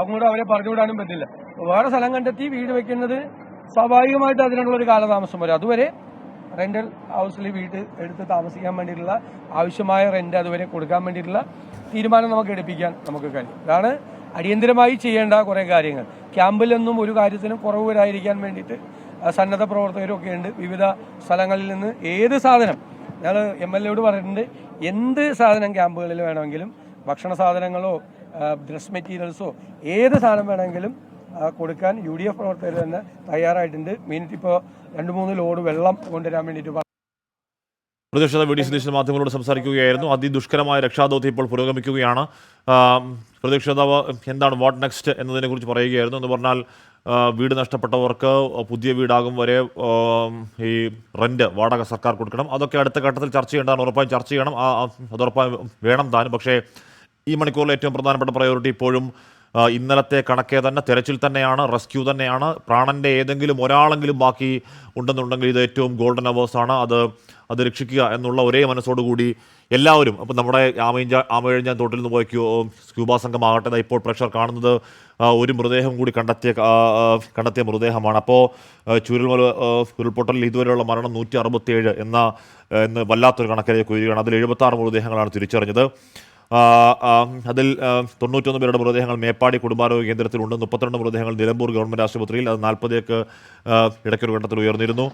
അങ്ങോട്ട് അവരെ പറഞ്ഞുവിടാനും പറ്റില്ല. വേറെ സ്ഥലം കണ്ടെത്തി വീട് വെക്കുന്നത് സ്വാഭാവികമായിട്ട് അതിനുള്ള ഒരു കാലതാമസം വരും. അതുവരെ റെന്റൽ ഹൗസിൽ വീട് എടുത്ത് താമസിക്കാൻ വേണ്ടിയിട്ടുള്ള ആവശ്യമായ റെന്റ് അതുവരെ കൊടുക്കാൻ വേണ്ടിയിട്ടുള്ള തീരുമാനം നമുക്ക് എടുപ്പിക്കാൻ നമുക്ക് കഴിയും. അതാണ് അടിയന്തരമായി ചെയ്യേണ്ട കുറേ കാര്യങ്ങൾ. ക്യാമ്പിലൊന്നും ഒരു കാര്യത്തിനും കുറവ് വരാതിരിക്കാൻ വേണ്ടിയിട്ട് സന്നദ്ധ പ്രവർത്തകരും ഒക്കെ ഉണ്ട്. വിവിധ സ്ഥലങ്ങളിൽ നിന്ന് ഏത് സാധനം ഞങ്ങൾ എം എൽ എയോട് പറഞ്ഞിട്ടുണ്ട് എന്ത് സാധനം ക്യാമ്പുകളിൽ വേണമെങ്കിലും ഭക്ഷണ സാധനങ്ങളോ ഡ്രസ് മെറ്റീരിയൽസോ ഏത് സാധനം വേണമെങ്കിലും കൊടുക്കാൻ യു ഡി എഫ് പ്രവർത്തകർ തന്നെ തയ്യാറായിട്ടുണ്ട്. മീനിറ്റ് ഇപ്പോൾ രണ്ട് മൂന്ന് ലോഡ് വെള്ളം കൊണ്ടുവരാൻ വേണ്ടിയിട്ട് പ്രതിഷേധ വി ഡി മാധ്യമങ്ങളോട് സംസാരിക്കുകയായിരുന്നു. അതിദുഷ്കരമായ രക്ഷാദൗത്യം ഇപ്പോൾ പുരോഗമിക്കുകയാണ്. പ്രതിഷേധാവ് എന്താണ് വാട്ട് നെക്സ്റ്റ് എന്നതിനെ കുറിച്ച് പറയുകയായിരുന്നു. എന്ന് പറഞ്ഞാൽ വീട് നഷ്ടപ്പെട്ടവർക്ക് പുതിയ വീടാകും വരെ ഈ റെന്റ് വാടക സർക്കാർ കൊടുക്കണം. അതൊക്കെ അടുത്ത ഘട്ടത്തിൽ ചർച്ച ചെയ്യേണ്ടതാണ്. ഉറപ്പായും ചർച്ച ചെയ്യണം. അതുറപ്പായും വേണം താനും. പക്ഷേ ഈ മണിക്കൂറിൽ ഏറ്റവും പ്രധാനപ്പെട്ട പ്രയോറിറ്റി ഇപ്പോഴും ഇന്നലത്തെ കണക്കെ തന്നെ തെരച്ചിൽ തന്നെയാണ് റെസ്ക്യൂ തന്നെയാണ്. പ്രാണന്റെ ഏതെങ്കിലും ഒരാളെങ്കിലും ബാക്കി ഉണ്ടെന്നുണ്ടെങ്കിൽ ഇത് ഏറ്റവും ഗോൾഡൻ അവേഴ്സാണ് അത് അത് രക്ഷിക്കുക എന്നുള്ള ഒരേ മനസ്സോടുകൂടി എല്ലാവരും അപ്പം നമ്മുടെ ആമയിഞ്ച ആമയിഴഞ്ഞാൻ തോട്ടിൽ നിന്ന് പോയ ക്യൂ സ്ക്യൂബ സംഘമാകട്ടെ ഇപ്പോൾ പ്രഷർ കാണുന്നത് ഒരു മൃതദേഹം കൂടി കണ്ടെത്തിയ കണ്ടെത്തിയ മൃതദേഹമാണ്. അപ്പോൾ ചുരുൾമല ഉരുൾപൊട്ടലിൽ ഇതുവരെയുള്ള മരണം നൂറ്റി അറുപത്തിയേഴ് എന്ന എന്ന് വല്ലാത്തൊരു കണക്കിലേക്ക് വരികയാണ് അതിൽ എഴുപത്തി ആറ് മൃതദേഹങ്ങളാണ് തിരിച്ചറിഞ്ഞത്. അതിൽ തൊണ്ണൂറ്റൊന്ന് പേരുടെ മൃതദേഹങ്ങൾ മേപ്പാടി കുടുംബാരോഗ്യ കേന്ദ്രത്തിലുണ്ട് മുപ്പത്തിരണ്ട് മൃതദേഹങ്ങൾ നിലമ്പൂർ ഗവൺമെന്റ് ആശുപത്രിയിൽ അത് നാൽപ്പതേക്ക് ഇടയ്ക്കൊരു ഘട്ടത്തിൽ ഉയർന്നിരുന്നു.